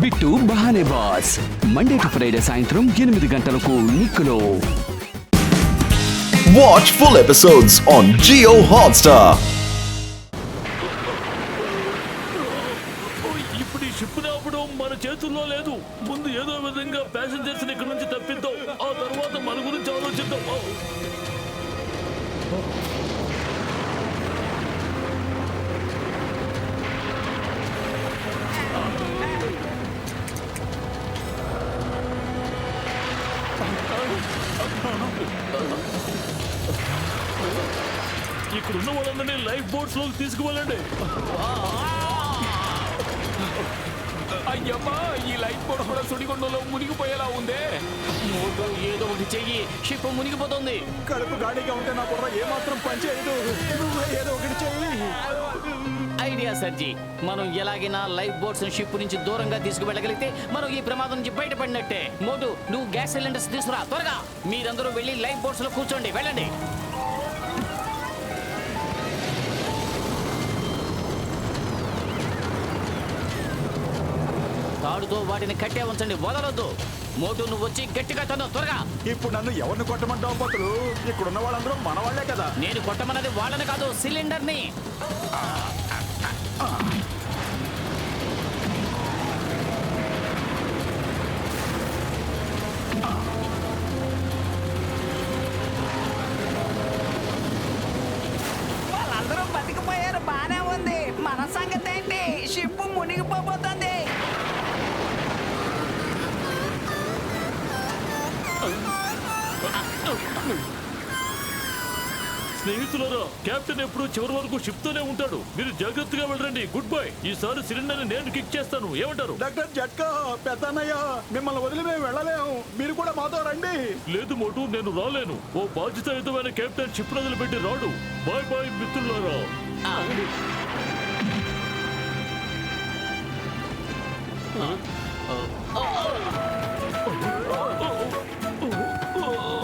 Bit బహానే boss Monday to Friday సాయంత్రం ఎనిమిది గంటలకు నిక్కులో Watch full episodes on Geo Hotstar. వాళ్ళందరినీ లైఫ్ బోట్స్లోకి తీసుకువెళ్ళండి. అయ్యమ్మా ఈ లైఫ్ బోట్ కూడా సుడిగుండంలో మునిగిపోయేలా ఉందే. ఏదో ఒకటి చెయ్యి షిప్ మునిగిపోతుంది. కడుపు గాడిగా ఉంటే నా బుర్ర ఏమాత్రం పనిచేయదు ఏదో ఒకటి చెయ్యి. Idea sir ji. మనం ఎలాగైనా లైఫ్ బోట్స్ షిప్ నుంచి దూరంగా తీసుకువెళ్ళగలిగితే మనం ఈ ప్రమాదం నుంచి బయటపడినట్టే. మోటు నువ్వు గ్యాస్ సిలిండర్స్ తీసుకురా త్వరగా. మీరందరూ వెళ్ళి లైఫ్ బోట్స్లో కూర్చోండి వెళ్ళండి. తాడుతో వాటిని కట్టే ఉంచండి వదలొద్దు. మోటు నువ్వు వచ్చి గట్టిగా తను త్వరగా. ఇప్పుడు నన్ను ఎవరిని కొట్టమంటావు పతులు? ఇక్కడ ఉన్న వాళ్ళందరూ మన వాళ్ళే కదా. నేను కొట్టమన్నది వాళ్ళని కాదు సిలిండర్ని కెప్టెన్ ఎప్పుడు చివరి వరకు షిప్ తోనే ఉంటాడు. మీరు జాగ్రత్తగా వెళ్ళండి. గుడ్ బై ఈసారి సిలిండర్ నేను కిక్ చేస్తాను. ఏమంటారు? డాక్టర్ జట్కా పెద్దన్నయ్య మిమ్మల్ని వదిలి మేము వెళ్ళలేము మీరు కూడా మాతో రండి. లేదు మోటు నేను రాలేను. ఓ బాధ్యతాయుతమైన కెప్టెన్ షిప్ వదిలిపెట్టి రాడు. బాయ్ బాయ్ మిత్రులారా.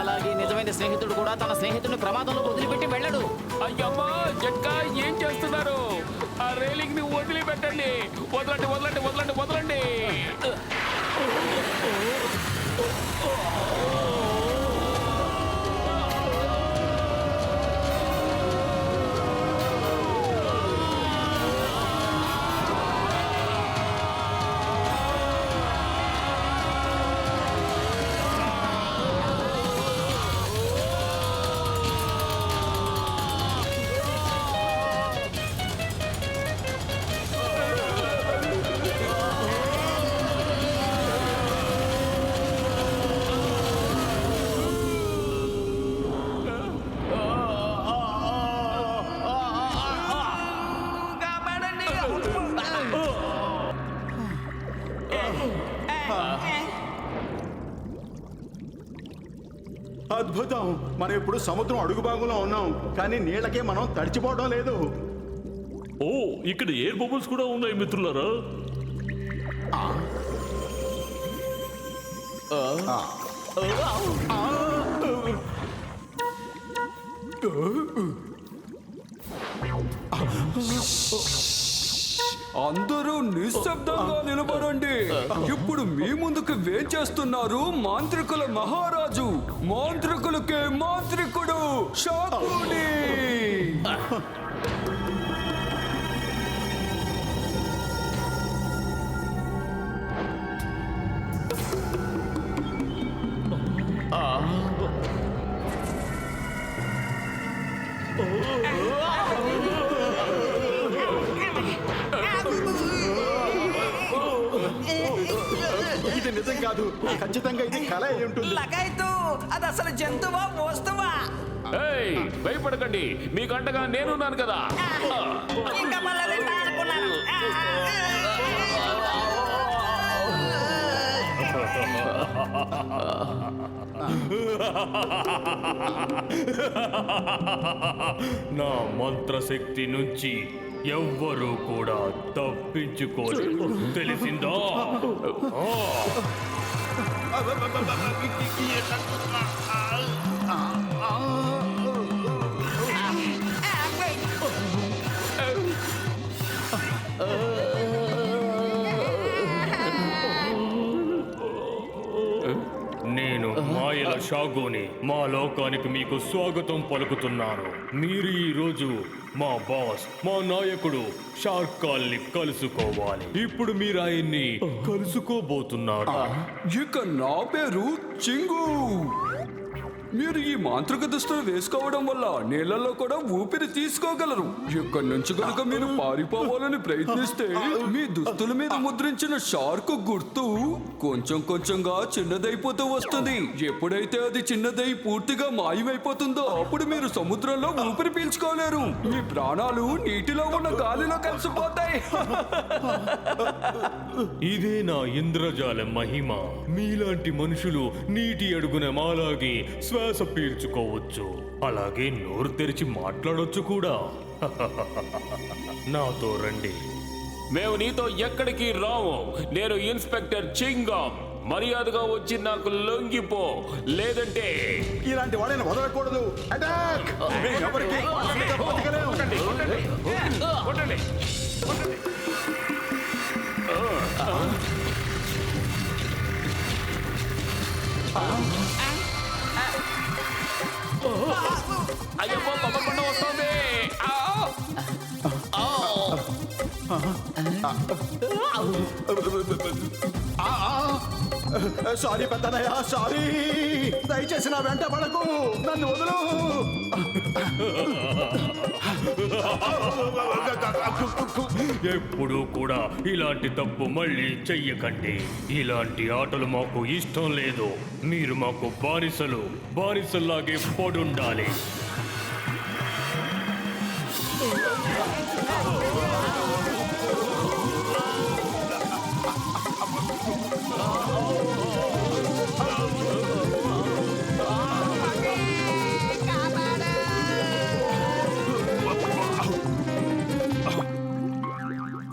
అలాగే నిజమైన స్నేహితుడు కూడా తన స్నేహితుడిని ప్రమాదంలో వదిలిపెట్టి వెళ్ళడు. అయ్యమ్మా జట్కా ఏం చేస్తున్నారు ఆ రైలింగ్ని వదిలిపెట్టండి వదలండి వదలండి వదలండి వదలండి అద్భుతం మనం ఇప్పుడు సముద్రం అడుగు భాగంలో ఉన్నాం కానీ నీళ్ళకే మనం తడిచిపోవడం లేదు ఓ ఇక్కడ ఎయిర్ బబుల్స్ కూడా ఉన్నాయి మిత్రులారా అందరూ నిశ్శబ్దంగా నిలబడండి. ఇప్పుడు మీ ముందుకు వేంచేస్తున్నారు మాంత్రికుల మహారాజు. మాంత్రికులకే మాంత్రికుడు. శాకుని కాదు. ఖచ్చితంగా ఇది కళ అయి ఉంటుంది. లగాయతు అది అసలు జంతువా వస్తువా? ఏయ్ భయపడకండి. మీకు అంటగా నేనున్నాను కదా. ఇంకా మళ్ళీ తింటా అనుకున్నాను నా మంత్రశక్తి నుంచి ఎవ్వరూ కూడా తప్పించుకోలేరు తెలిసిందా? Yeter tutma. షాగోని మా లోకానికి మీకు స్వాగతం పలుకుతున్నాను మీరు ఈ రోజు మా బాస్ మా నాయకుడు షార్కాల్ని కలుసుకోవాలి. ఇప్పుడు మీరు ఆయన్ని కలుసుకోబోతున్నారు. ఇక నా పేరు చింగు. మీరు ఈ మాంత్రిక దుస్తులు వేసుకోవడం వల్ల నీళ్ళలో కూడా ఊపిరి తీసుకోగలరు. ఇక్కడి నుంచి కనుక మీరు పారిపోవాలని ప్రయత్నిస్తే మీ దుస్తుల మీద ముద్రించిన షార్క్ గుర్తు కొంచెం కొంచెంగా చిన్నదైపోతూ వస్తుంది. ఎప్పుడైతే అది చిన్నదై పూర్తిగా మాయమైపోతుందో అప్పుడు మీరు సముద్రంలో ఊపిరి పీల్చుకోలేరు. మీ ప్రాణాలు నీటిలో ఉన్న గాలిలో కలిసిపోతాయి. ఇదే నా ఇంద్రజాల మహిమ. మీలాంటి మనుషులు నీటి అడుగున మాలాగి శ్వాస పీల్చుకోవచ్చు. అలాగే నోరు తెరిచి మాట్లాడొచ్చు కూడా. నాతో రండి. మేము నీతో ఎక్కడికి రాము? నేను ఇన్స్పెక్టర్ చింగం. మర్యాదగా వచ్చి నాకు లొంగిపో. లేదంటే ఇలాంటి వాడిని వదలకూడదు. అటాక్ అయ్యో ఎవరికి బతకలేము. కొట్టండి వస్తుంది సారీ పెద్దనయ్య సారీ దయచేసి నా వెంట పడకు నన్ను వదులు ఎప్పుడూ కూడా ఇలాంటి తప్పు మళ్ళీ చెయ్యకండి. ఇలాంటి ఆటలు మాకు ఇష్టం లేదు. మీరు మాకు బానిసలు. బానిసల్లాగే పడుండాలి.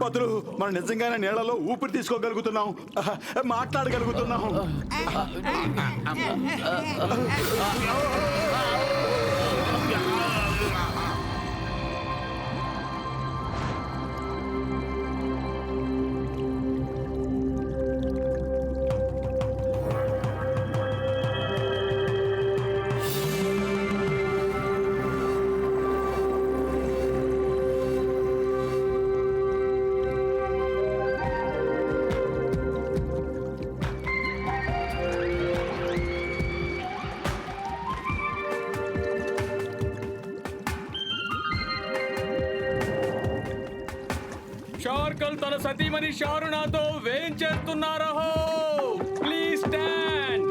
బదులు మనం నిజంగానే నీళ్ళలో ఊపిరి తీసుకోగలుగుతున్నాం మాట్లాడగలుగుతున్నాం సతీమణి షారు నాతో వేయించేస్తున్నారహో ప్లీజ్ స్టాండ్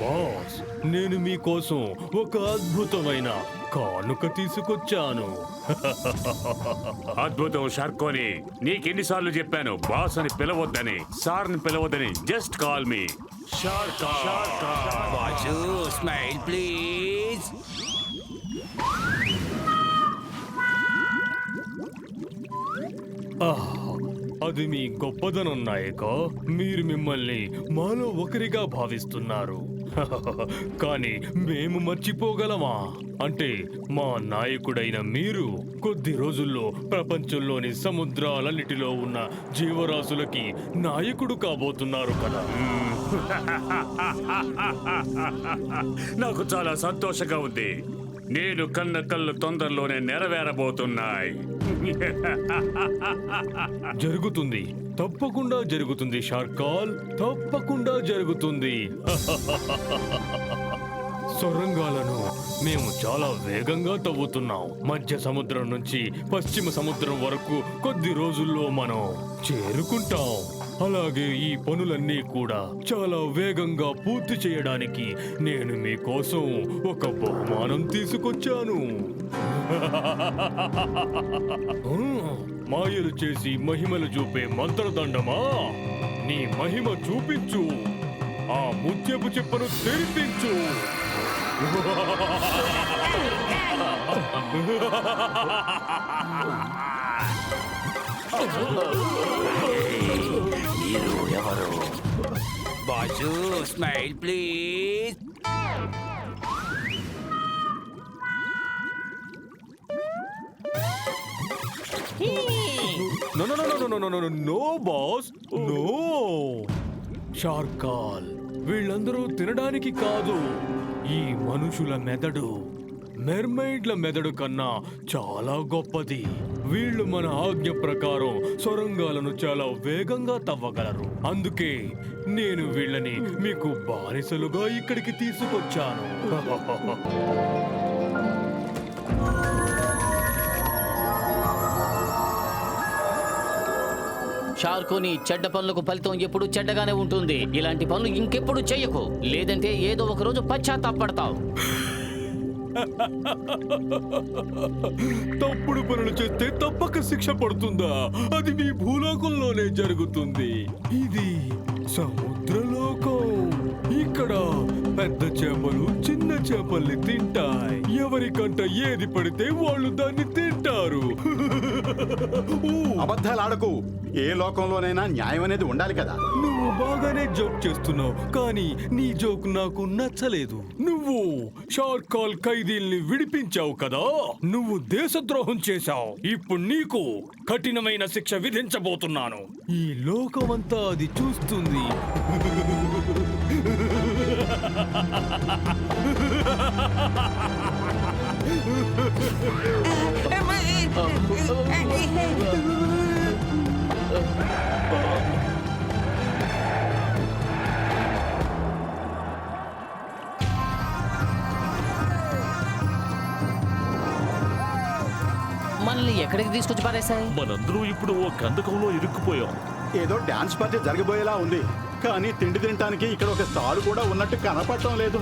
బాస్ నేను మీకోసం ఒక అద్భుతమైన కానుక తీసుకొచ్చాను. అద్భుతం షార్కోని. నీకెన్నిసార్లు చెప్పాను బాస్ అని పిలవద్దని సార్ని పిలవద్దని just call me. Smile please. ఆహ్, అది మీ గొప్పదనం నాయక. మీరు మిమ్మల్ని మాలో ఒకరిగా భావిస్తున్నారు. కానీ మేము మర్చిపోగలమా? అంటే మా నాయకుడైన మీరు కొద్ది రోజుల్లో ప్రపంచంలోని సముద్రాలన్నిటిలో ఉన్న జీవరాశులకి నాయకుడు కాబోతున్నారు కదా. నాకు చాలా సంతోషంగా ఉంది. నేను కన్న కళ్ళు తొందరలోనే నెరవేరబోతున్నాయి. జరుగుతుంది. తప్పకుండా జరుగుతుంది షార్కాల్. తప్పకుండా జరుగుతుంది. సొరంగాలను మేము చాలా వేగంగా తవ్వుతున్నాం. మధ్య సముద్రం నుంచి పశ్చిమ సముద్రం వరకు కొద్ది రోజుల్లో మనం చేరుకుంటాం. అలాగే ఈ పనులన్నీ కూడా చాలా వేగంగా పూర్తి చేయడానికి నేను మీకోసం ఒక బహుమానం తీసుకొచ్చాను మాయలు చేసి మహిమలు చూపే మంత్రదండమా నీ మహిమ చూపించు ఆ ముత్యపు చెప్పను తెరిపించు ఎవరు బాజు smile please No, no, no, no, no, no, no, no, no, boss. No. షార్కాల్ వీళ్ళందరూ తినడానికి కాదు. ఈ మనుషుల మెదడు. మెర్మైడ్ల మెదడు కన్నా చాలా గొప్పది. వీళ్ళు మన ఆజ్ఞ ప్రకారం సొరంగాలను చాలా వేగంగా తవ్వగలరు. అందుకే నేను వీళ్ళని మీకు బానిసలుగా ఇక్కడికి తీసుకొచ్చాను. షార్కోని చెడ్డ పనులకు ఫలితం ఎప్పుడు చెడ్డగానే ఉంటుంది. ఇలాంటి పనులు ఇంకెప్పుడు చెయ్యకు లేదంటే ఏదో ఒక రోజు పశ్చాత్తాపడతావు తప్పుడు పనులు చేస్తే తప్పక శిక్ష పడుతుందా? అది మీ భూలోకంలోనే జరుగుతుంది. ఇది సముద్రలోకం. ఇక్కడ పెద్ద చేపలు చిన్న చేపల్ని తింటాయి. ఎవరికంట ఏది పడితే వాళ్ళు దాన్ని తింటారు. అబద్ధాలు ఆడకు. ఏ లోకంలోనైనా న్యాయం అనేది ఉండాలి కదా. బాగానే జోక్ చేస్తున్నావు కానీ నీ జోక్ నాకు నచ్చలేదు. నువ్వు షార్కాల్ ఖైదీల్ని విడిపించావు కదా? నువ్వు దేశద్రోహం చేశావు. ఇప్పుడు నీకు కఠినమైన శిక్ష విధించబోతున్నాను. ఈ లోకమంతా అది చూస్తుంది. మనల్ని ఎక్కడికి తీసుకొచ్చి పారేశాయి? మనందరూ ఇప్పుడు ఓ గంధకంలో ఇరుక్కుపోయాం. ఏదో డాన్స్ పార్టీ జరగబోయేలా ఉంది. కానీ తిండి తినటానికి ఇక్కడ ఒక స్టాల్ కూడా ఉన్నట్టు కనపడటం లేదు.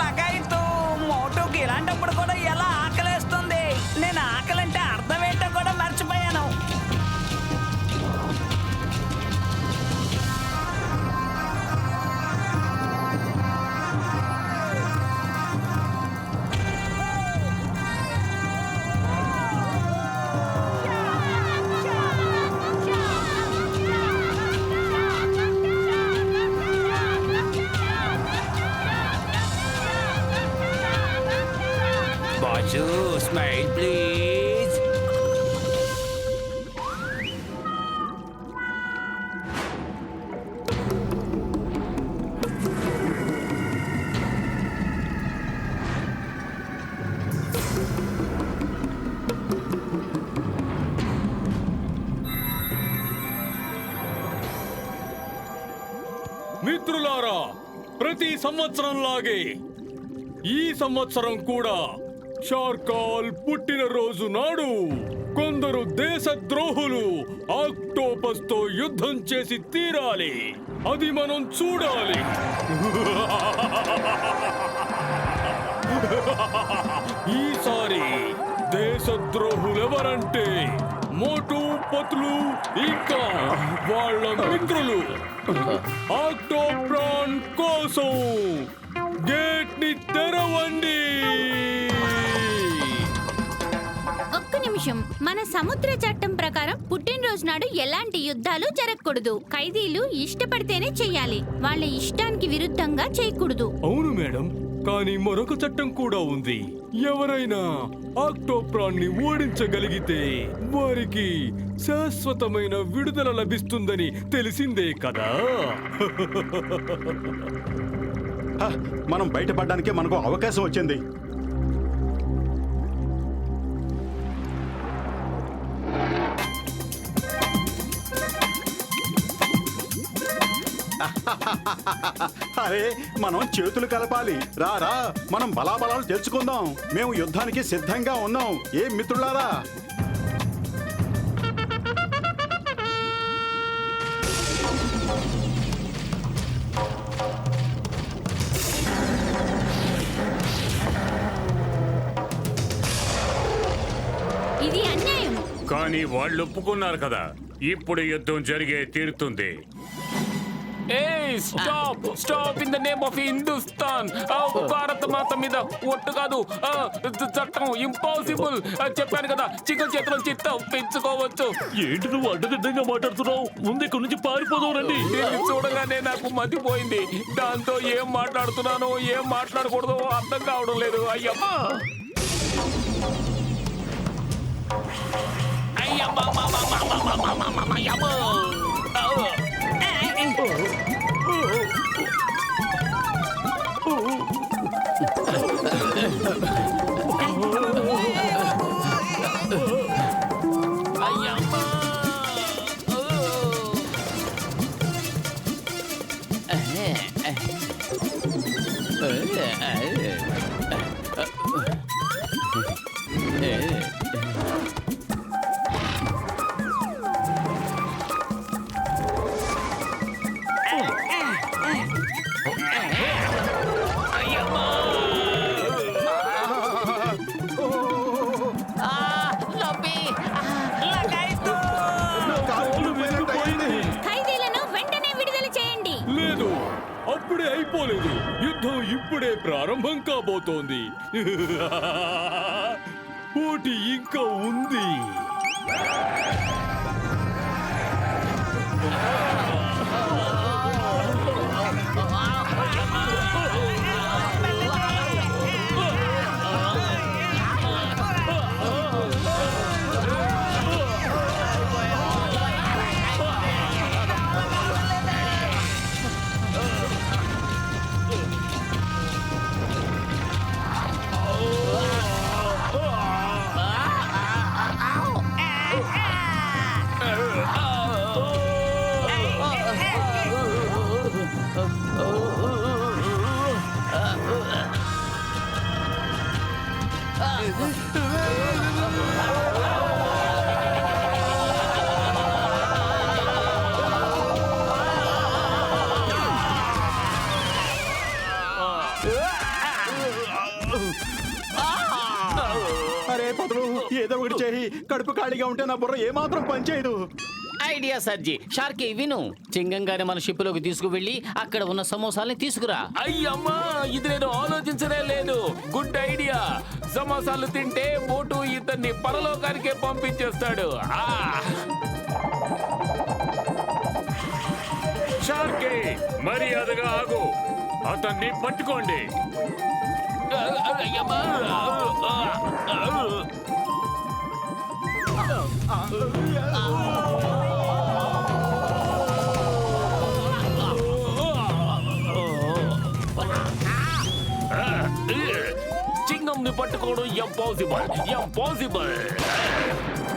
లగాయితూ మోటుకి ఇలాంటప్పుడు కూడా ఎలా ఆకలేస్తుంది? నేను ఆకలంటే ప్రతి సంవత్సరం లాగే ఈ సంవత్సరం కూడా షార్కాల్ పుట్టినరోజు నాడు కొందరు దేశద్రోహులు ఆక్టోపస్తో యుద్ధం చేసి తీరాలి. అది మనం చూడాలి. ఈసారి దేశద్రోహులెవరంటే మోటు పతులు ఇంకా వాళ్ళ మిత్రులు. ఆక్టోప్రాన్ కోసం గేట్ని తెరవండి. ఒక్క నిమిషం. మన సముద్ర చట్టం ప్రకారం పుట్టినరోజు నాడు ఎలాంటి యుద్ధాలు జరగకూడదు. ఖైదీలు ఇష్టపడితేనే చెయ్యాలి వాళ్ళ ఇష్టానికి విరుద్ధంగా చేయకూడదు. అవును మేడం. కానీ మరొక చట్టం కూడా ఉంది. ఎవరైనా ఆక్టోప్రాన్ని ఓడించగలిగితే వారికి శాశ్వతమైన విడుదల లభిస్తుందని తెలిసిందే కదా? మనం బయటపడడానికే మనకు అవకాశం వచ్చింది. అరే మనం చేతులు కలపాలి. రా రా మనం బలాబలాలు తెలుసుకుందాం మేము యుద్ధానికి సిద్ధంగా ఉన్నాం. ఏ మిత్రులారా? ఇది అన్యాయం. కానీ వాళ్ళు ఒప్పుకున్నారు కదా. ఇప్పుడు యుద్ధం జరిగే తీరుతుంది. ఏయ్ stop stop in the name of Hindustan Bharat Mata మీద ఒట్టు కాదు చట్టం ఇంపాసిబుల్ చెప్పాను కదా చికెన్ చేతిలో చిత్తం పెంచుకోవచ్చు ఏంటి నువ్వు అడ్డదిడ్డంగా మాట్లాడుతున్నావు ముందు ఇక్కడి నుంచి పారిపోదాం రండి దీన్ని చూడగానే నాకు మతిపోయింది దాంతో ఏం మాట్లాడుతున్నానో ఏం మాట్లాడకూడదో అర్థం కావడం లేదు అయ్యమ్మా ఆ, లేదు. అప్పుడే అయిపోలేదు. యుద్ధం ఇప్పుడే ప్రారంభం కాబోతోంది. పోటీ ఇంకా ఉంది. ఖాళీగా ఉంటే నా బుర్ర ఏమాత్రం పనిచేయదు. ఐడియా సర్జీ. షార్కీ విను. చింగంగానే మన షిప్లోకి తీసుకువెళ్ళి అక్కడ ఉన్న సమోసాల్ని తీసుకురా. అయ్యమ్మా ఇది నేను ఆలోచించనే లేదు. Good idea. సమోసాలు తింటే మోటు ఇతన్ని పరలోకానికే పంపించేస్తాడు. ఆ! షార్కీ మర్యాదగా ఆగు. అతన్ని పట్టుకోండి. అయ్యమ్మా! చింగంని పట్టుకోవడం ఇంపాసిబుల్ ఇంపాసిబుల్ మోటు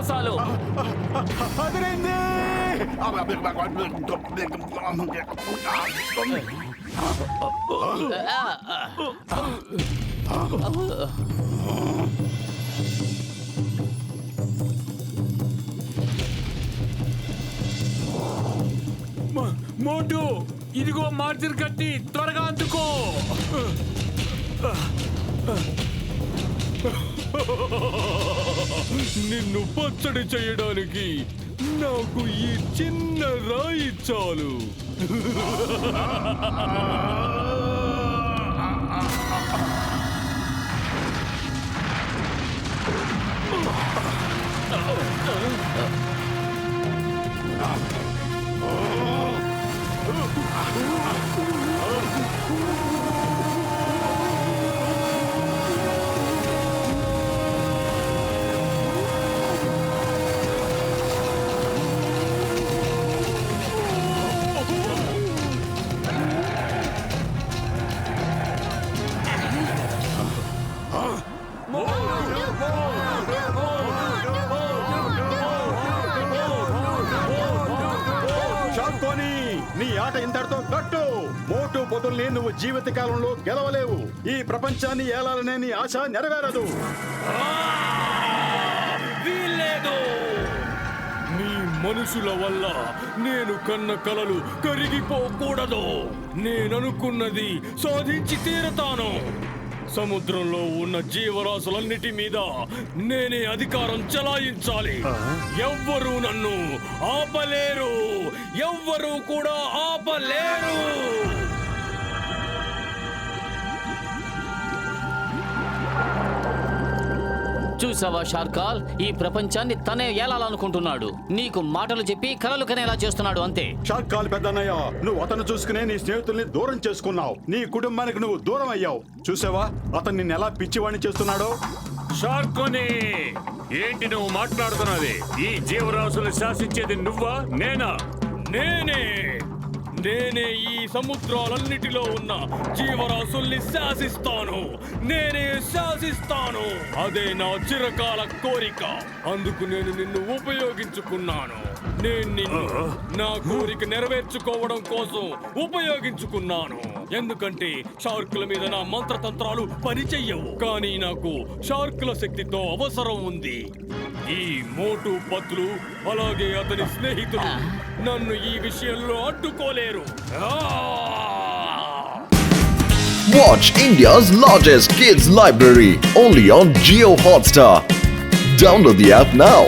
మోసాలు అదిరింది మోటు ఇదిగో మార్జిన్ కట్టి త్వరగా నిన్ను పచ్చడి చేయడానికి నాకు ఈ చిన్న రాయి చాలు. పొదుల్ని నువ్వు జీవిత కాలంలో గెలవలేవు. ఈ ప్రపంచాన్ని ఏలాలనే నీ ఆశ నెరవేరదు. మీ మనుషుల వల్ల నేను కన్న కలలు కరిగిపోకూడదు. నేననుకున్నది సాధించి తీరతాను. సముద్రంలో ఉన్న జీవరాశులన్నిటి మీద నేనే అధికారం చలాయించాలి. ఎవ్వరూ నన్ను ఆపలేరు. ఎవ్వరూ కూడా ఆపలేరు. చూసావా షార్కాల్? ఈ ప్రపంచాన్ని తనే ఏలాలనుకుంటున్నాడు. నీకు మాటలు చెప్పి కలలు కనేలా చేస్తున్నాడు అంతే. షాక్ కాల్ పెద్దన్నయ్య నువ్వు అతను చూసుకునే నీ స్నేహితుల్ని దూరం చేసుకున్నావు. నీ కుటుంబానికి నువ్వు దూరం అయ్యావు చూసావా? అతను నిన్ను ఎలా పిచ్చివాణ్ణి చేస్తున్నాడో? షార్కోని ఏంటి నువ్వు మాట్లాడుతున్నది? ఈ జీవరాశులు శాసించేది నువ్వా? నేనా? నేనే! నేనే ఈ సముద్రాలన్నిటిలో ఉన్న జీవరాశుల్ని శాసిస్తాను. నేనే శాసిస్తాను. అదే నా చిరకాల కోరిక. అందుకు నేను నిన్ను ఉపయోగించుకున్నాను. నేను నిన్ను నా కోరిక నెరవేర్చుకోవడం కోసం ఉపయోగించుకున్నాను. ఎందుకంటే షార్కుల మీద నా మంత్రతంత్రాలు పనిచెయ్యవు. కానీ నాకు షార్కుల శక్తితో అవసరం ఉంది. ఈ మోటు పత్లు అలాగే అతని స్నేహితులు నన్ను ఈ విషయంలో అడ్డుకోలేరు ఆ! Watch India's largest kids library only on Geo Hotstar. Download the app now.